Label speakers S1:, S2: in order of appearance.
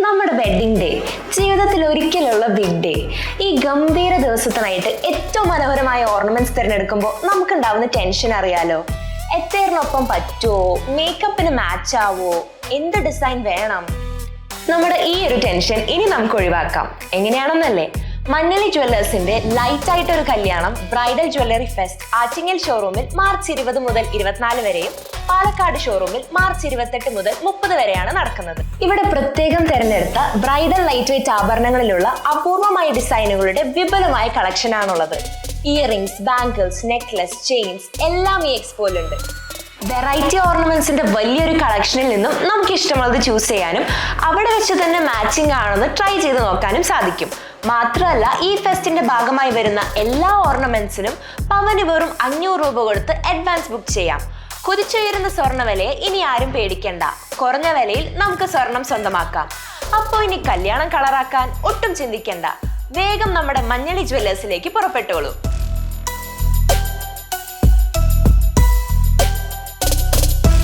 S1: നമ്മുടെ wedding day ജീവിതത്തിൽ ഒരിക്കലുള്ള big day ഈ ഗംഭീര ദിവസത്തിനായിട്ട് ഏറ്റവും മനോഹരമായ ഓർണമെന്റ്സ് തിരഞ്ഞെടുക്കുമ്പോൾ നമുക്കുണ്ടാവുന്ന ടെൻഷൻ അറിയാലോ? എത്തേറിനൊപ്പം പറ്റുമോ മേക്കപ്പിന് മാച്ച് ആവോ? എന്ത് ഡിസൈൻ വേണം? നമ്മുടെ ഈ ഒരു ടെൻഷൻ ഇനി നമുക്ക് ഒഴിവാക്കാം. എങ്ങനെയാണെന്നല്ലേ? മഞ്ഞളി ജ്വല്ലേഴ്സിന്റെ ലൈറ്റ് ആയിട്ട് ഒരു കല്യാണം ബ്രൈഡൽ ജ്വല്ലറി ഫെസ്റ്റ് ആറ്റിങ്ങൽ ഷോറൂമിൽ മാർച്ച് ഇരുപത് മുതൽ ഇരുപത്തിനാല് വരെയും പാലക്കാട് ഷോറൂമിൽ മാർച്ച് ഇരുപത്തെട്ട് മുതൽ മുപ്പത് വരെയാണ് നടക്കുന്നത്. ഇവിടെ പ്രത്യേകം തിരഞ്ഞെടുത്ത ബ്രൈഡൽ ലൈറ്റ് വെയിറ്റ് ആഭരണങ്ങളിലുള്ള അപൂർവമായ ഡിസൈനുകളുടെ വിപുലമായ കളക്ഷനാണുള്ളത്. ഇയറിംഗ്സ് ബാങ്കിൾസ് നെക്ലസ് ചെയിൻസ് എല്ലാം ഈ എക്സ്പോയിലുണ്ട്. വെറൈറ്റി ഓർണമെന്റ്സിന്റെ വലിയൊരു കളക്ഷനിൽ നിന്നും നമുക്ക് ഇഷ്ടമുള്ളത് ചൂസ് ചെയ്യാനും അവിടെ വെച്ച് തന്നെ മാച്ചിങ് ആണെന്ന് ട്രൈ ചെയ്ത് നോക്കാനും സാധിക്കും. മാത്രമല്ല ഈ ഫെസ്റ്റിന്റെ ഭാഗമായി വരുന്ന എല്ലാ ഓർണമെന്റ്സിനും പവന് വെറും അഞ്ഞൂറ് രൂപ കൊടുത്ത് അഡ്വാൻസ് ബുക്ക് ചെയ്യാം. കുതിച്ചുയരുന്ന സ്വർണ വിലയെ ഇനി ആരും പേടിക്കണ്ട. കുറഞ്ഞ വിലയിൽ നമുക്ക് സ്വർണം സ്വന്തമാക്കാം. അപ്പോൾ ഇനി കല്യാണം കളറാക്കാൻ ഒട്ടും ചിന്തിക്കണ്ട. വേഗം നമ്മുടെ മഞ്ഞളി ജ്വല്ലേഴ്സിലേക്ക് പുറപ്പെട്ടോളൂ.